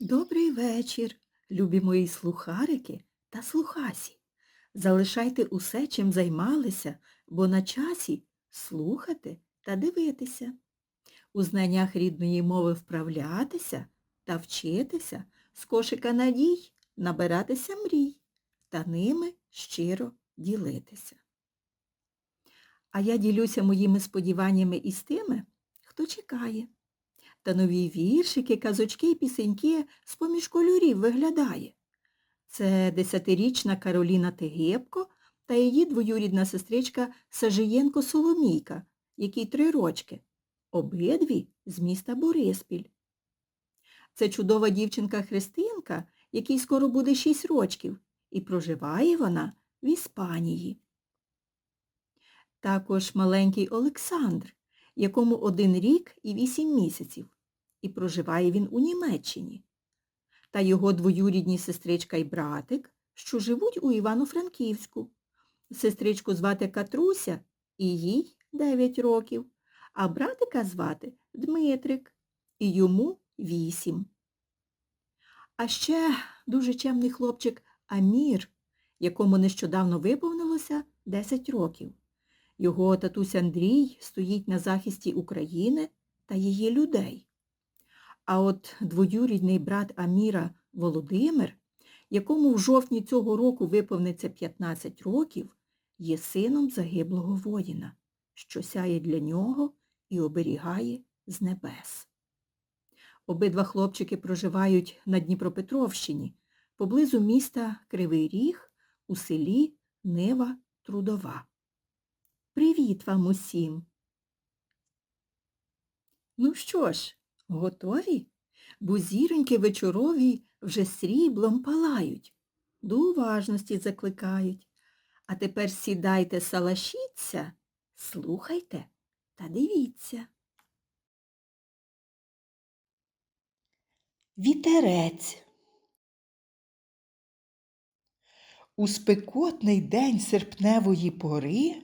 Добрий вечір, любі мої слухарики та слухасі. Залишайте усе, чим займалися, бо на часі слухати та дивитися. У знаннях рідної мови вправлятися та вчитися, з кошика надій набиратися мрій та ними щиро ділитися. А я ділюся моїми сподіваннями із тими, хто чекає. Та нові віршики, казочки і пісеньки з-поміж кольорів виглядає. Це десятирічна Кароліна Тегебко та її двоюрідна сестричка Сажиєнко Соломійка, якій три рочки. Обидві з міста Бориспіль. Це чудова дівчинка Христинка, якій скоро буде шість рочків, і проживає вона в Іспанії. Також маленький Олександр, якому один рік і вісім місяців, і проживає він у Німеччині. Та його двоюрідні сестричка і братик, що живуть у Івано-Франківську. Сестричку звати Катруся, і їй 9 років, а братика звати Дмитрик, і йому 8. А ще дуже чемний хлопчик Амір, якому нещодавно виповнилося 10 років. Його татусь Андрій стоїть на захисті України та її людей. А от двоюрідний брат Аміра Володимир, якому в жовтні цього року виповниться 15 років, є сином загиблого воїна, що сяє для нього і оберігає з небес. Обидва хлопчики проживають на Дніпропетровщині, поблизу міста Кривий Ріг у селі Нива Трудова. Привіт вам усім! Ну що ж, готові? Бо зіроньки вечорові вже сріблом палають, до уважності закликають. А тепер сідайте, салашіться, слухайте та дивіться. Вітерець. У спекотний день серпневої пори,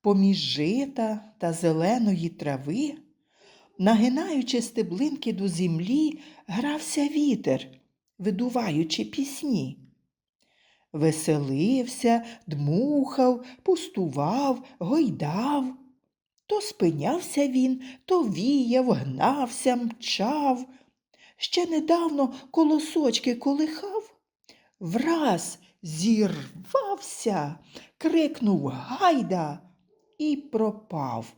поміж жита та зеленої трави, нагинаючи стеблинки до землі, грався вітер, видуваючи пісні. Веселився, дмухав, пустував, гойдав. То спинявся він, то віяв, гнався, мчав. Ще недавно колосочки колихав, враз зірвався, крикнув гайда і пропав.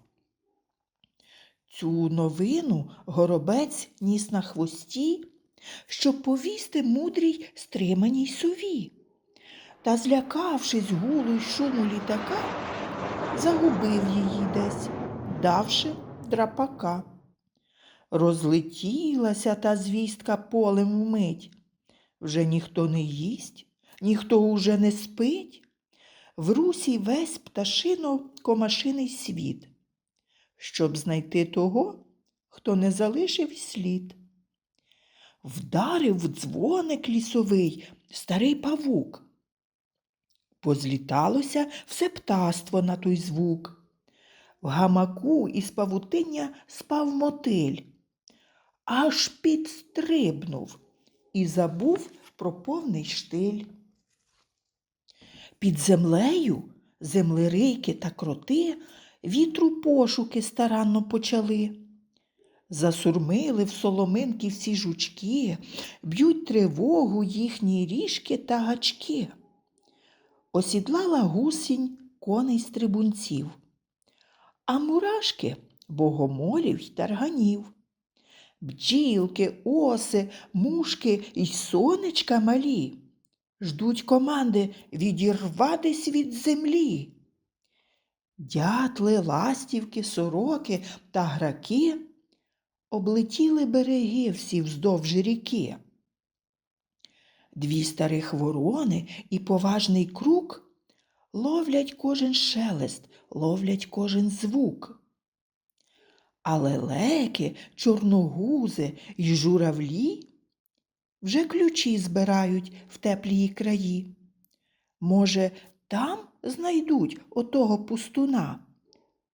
Цю новину горобець ніс на хвості, щоб повісти мудрій стриманій сові. Та, злякавшись гулу й шуму літака, загубив її десь, давши драпака. Розлетілася та звістка полем вмить. Вже ніхто не їсть, ніхто уже не спить. В русі весь пташино комашиний світ, щоб знайти того, хто не залишив слід. Вдарив в дзвоник лісовий старий павук. Позліталося все птаство на той звук. В гамаку із павутиння спав мотиль, аж підстрибнув і забув про повний штиль. Під землею землерийки та кроти вітру пошуки старанно почали. Засурмили в соломинки всі жучки, б'ють тривогу їхні ріжки та гачки. Осідлала гусінь коней стрибунців, а мурашки богомолів й тарганів. Бджілки, оси, мушки й сонечка малі ждуть команди відірватись від землі. Дятли, ластівки, сороки та граки облетіли береги всі вздовж ріки. Дві старих ворони і поважний крук ловлять кожен шелест, ловлять кожен звук. А лелеки, чорногузи й журавлі вже ключі збирають в теплі краї. Може, там знайдуть отого пустуна,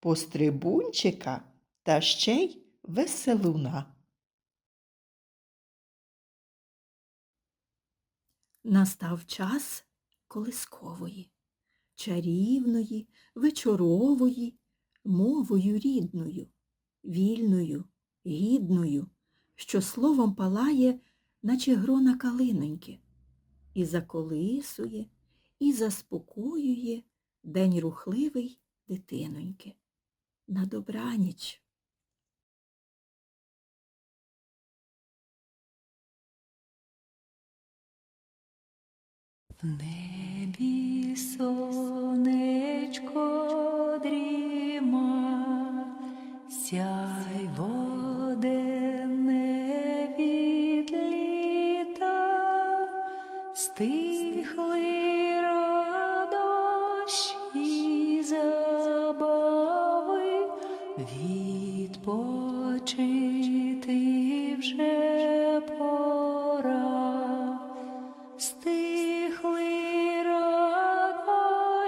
пострибунчика та ще й веселуна. Настав час колискової, чарівної, вечорової, мовою рідною, вільною, гідною, що словом палає, наче грона калиноньки, і заколисує і заспокоює день рухливий дитиноньки. На добраніч! В небі сонечко дріма, сяй сяйво.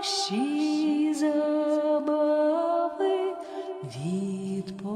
всі забави відповіли.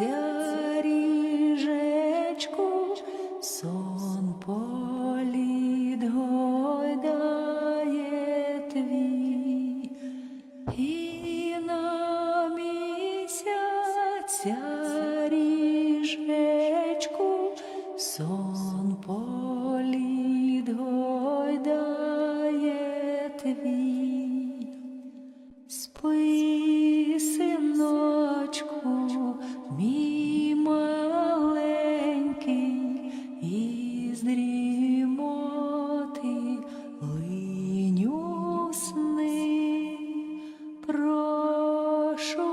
Ся ріжечку, сон політ гойдає твій, і на місяця ріжечку, сон політ гойдає твій. 说。